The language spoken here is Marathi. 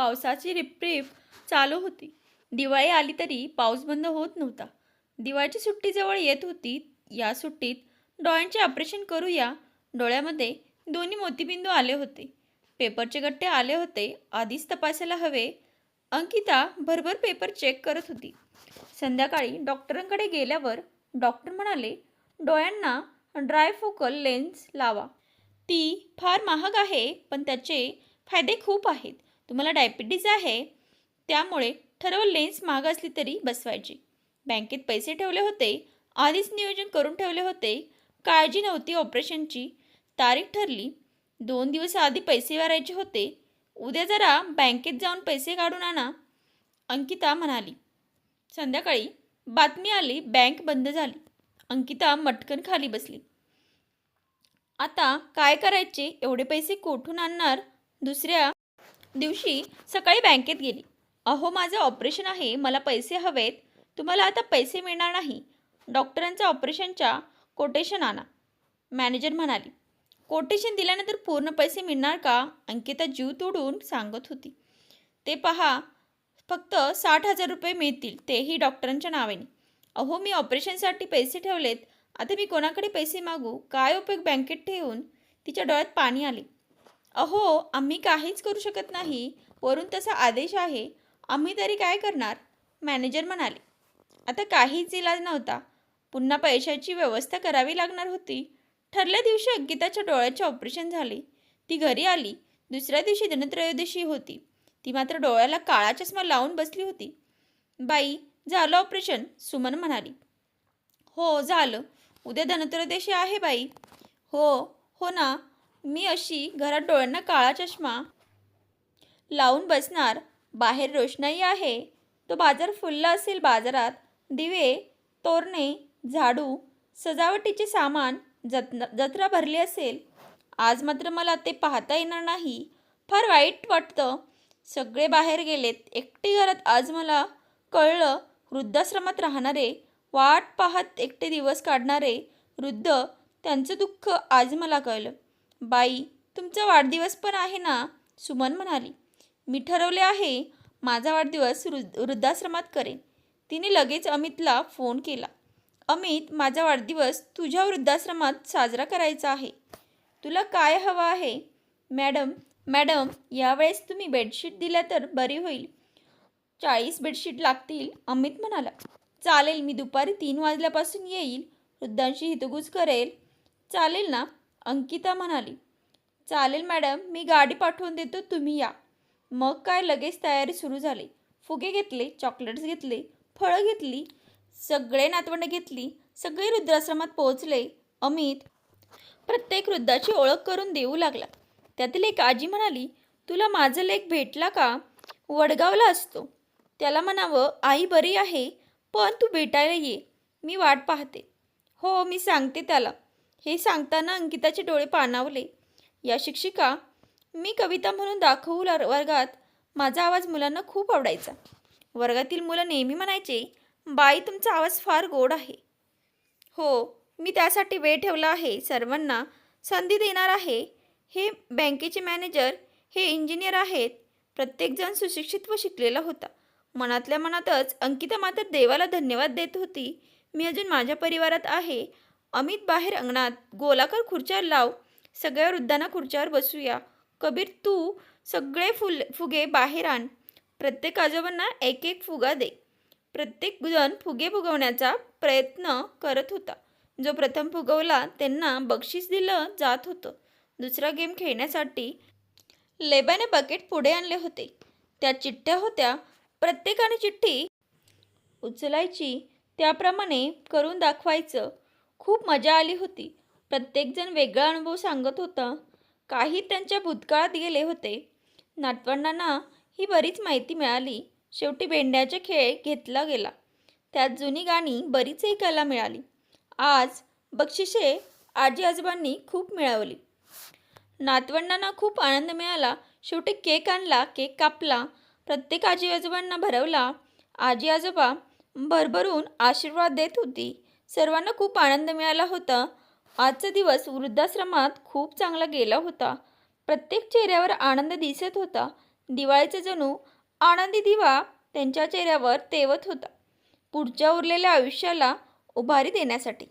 पावसाची रिपरिप चालू होती. दिवाळी आली तरी पाऊस बंद होत नव्हता. दिवाळीची सुट्टी जवळ येत होती. या सुट्टीत डोळ्यांचे ऑपरेशन करूया. डोळ्यामध्ये दोन्ही मोतीबिंदू आले होते. पेपरचे गट्टे आले होते. आधीच तपासायला हवे. अंकिता भरभर पेपर चेक करत होती. संध्याकाळी डॉक्टरांकडे गेल्यावर डॉक्टर म्हणाले डोळ्यांना ड्राय फोकल लेन्स लावा. ती फार महाग आहे पण त्याचे फायदे खूप आहेत. तुम्हाला डायबिटीज आहे त्यामुळे ठरव लेन्स महाग असली तरी बसवायची. बँकेत पैसे ठेवले होते आधीच नियोजन करून ठेवले होते काळजी नव्हती ऑपरेशनची तारीख ठरली दोन दिवस आधी पैसे भरायचे होते उद्या जरा बँकेत जाऊन पैसे काढून आणा अंकिता म्हणाली. संध्याकाळी बातमी आली बँक बंद झाली. अंकिता मटकन खाली बसली. आता काय करायचे एवढे पैसे कोठून आणणार दुसऱ्या दिवशी सकाळी बँकेत गेली. अहो माझं ऑपरेशन आहे मला पैसे हवेत. तुम्हाला आता पैसे मिळणार नाही. डॉक्टरांचा ऑपरेशनच्या कोटेशन आणा. मॅनेजर म्हणाली कोटेशन दिल्यानंतर पूर्ण पैसे मिळणार का? अंकिता जीव तोडून सांगत होती. ते पहा फक्त साठ हजार रुपये मिळतील तेही डॉक्टरांच्या नावाने. अहो मी ऑपरेशनसाठी पैसे ठेवलेत. आता मी कोणाकडे पैसे मागू? काय उपयोग बँकेत ठेवून? तिच्या डोळ्यात पाणी आले. अहो आम्ही काहीच करू शकत नाही. वरून तसा आदेश आहे. आम्ही तरी काय करणार? मॅनेजर म्हणाले. आता काहीच इलाज नव्हता. पुन्हा पैशाची व्यवस्था करावी लागणार होती. ठरल्या दिवशी अंकिताच्या डोळ्याचे ऑपरेशन झाले. ती घरी आली. दुसऱ्या दिवशी धनत्रयोदशी होती. ती मात्र डोळ्याला काळा चष्मा लावून बसली होती. बाई झालं ऑपरेशन सुमन म्हणाली. हो झालं. उद्या धनत्रयोदशी आहे बाई. हो हो ना. मी अशी घरात डोळ्यांना काळा चष्मा लावून बसणार बाहेर रोषणाई आहे. तो बाजार फुलला असेल बाजारात. दिवे तोरणे झाडू सजावटीचे सामान जत्न जत्रा भरली असेल. आज मात्र मला ते पाहता येणार नाही. फार वाईट वाटतं. सगळे बाहेर गेलेत. एकटे घरात आज मला कळलं वृद्धाश्रमात राहणारे वाट पाहत एकटे दिवस काढणारे वृद्ध त्यांचं दुःख आज मला कळलं. बाई तुमचा वाढदिवस पण आहे ना? सुमन म्हणाली. मी ठरवले आहे माझा वाढदिवस वृद्ध वृद्धाश्रमात करेन. तिने लगेच अमितला फोन केला. अमित माझा वाढदिवस तुझ्या वृद्धाश्रमात साजरा करायचा आहे. तुला काय हवं आहे? मॅडम मॅडम यावेळेस तुम्ही बेडशीट दिल्या तर बरी होईल. चाळीस बेडशीट लागतील अमित म्हणाला. चालेल मी दुपारी तीन वाजल्यापासून येईल. वृद्धांशी हितगुज करेल. चालेल ना? अंकिता म्हणाली चालेल मॅडम मी गाडी पाठवून देतो तुम्ही या. मग काय लगेच तयारी सुरू झाली. फुगे घेतले चॉकलेट्स घेतले फळं घेतली सगळे नातवंड घेतली सगळे वृद्धाश्रमात पोहोचले. अमित प्रत्येक वृद्धाची ओळख करून देऊ लागला. त्यातील एक आजी म्हणाली तुला माझं लेख भेटला का? वडगावला असतो. त्याला म्हणावं आई बरी आहे पण तू भेटायला ये मी वाट पाहते. हो मी सांगते त्याला. हे सांगताना अंकिताचे डोळे पाणावले. या शिक्षिका मी कविता म्हणून दाखवू वर्गात माझा आवाज मुलांना खूप आवडायचा. वर्गातील मुलं नेहमी म्हणायचे बाई तुमचा आवाज फार गोड आहे. हो मी त्यासाठी वेळ ठेवला आहे. सर्वांना संधी देणार आहे. हे बँकेचे मॅनेजर हे इंजिनियर आहेत. प्रत्येकजण सुशिक्षित व शिकलेला होता. मनातल्या मनातच अंकिता मात्र देवाला धन्यवाद देत होती. मी अजून माझ्या परिवारात आहे. अमित बाहेर अंगणात गोलाकार खुर्च्यावर लाव सगळ्या वृद्धांना खुर्च्यावर बसूया कबीर तू सगळे फुल फुगे बाहेर आण. प्रत्येक आजोबांना एक एक फुगा दे. प्रत्येक जण फुगे फुगवण्याचा प्रयत्न करत होता. जो प्रथम फुगवला त्यांना बक्षीस दिलं जात होतं. दुसरा गेम खेळण्यासाठी लेबाने बकेट पुढे आणले होते. त्या चिठ्ठ्या होत्या. प्रत्येकाने चिठ्ठी उचलायची. त्याप्रमाणे करून दाखवायचं. खूप मजा आली होती. प्रत्येकजण वेगळा अनुभव सांगत होता. काही त्यांच्या भूतकाळात गेले होते. नातवंडांना ही बरीच माहिती मिळाली. शेवटी भेंड्याचा खेळ घेतला गेला. त्यात जुनी गाणी बरीच ऐकायला मिळाली. आज बक्षिसे आजी आजोबांनी खूप मिळवली. नातवंडांना खूप आनंद मिळाला. शेवटी केक आणला केक कापला प्रत्येक आजी आजोबांना भरवला. आजी आजोबा भरभरून आशीर्वाद देत होती. सर्वांना खूप आनंद मिळाला होता. आजचा दिवस वृद्धाश्रमात खूप चांगला गेला होता. प्रत्येक चेहऱ्यावर आनंद दिसत होता. दिवाळीचा जणू आनंदी दिवा त्यांच्या चेहऱ्यावर तेवत होता. पुढच्या उरलेल्या आयुष्याला उभारी देण्यासाठी.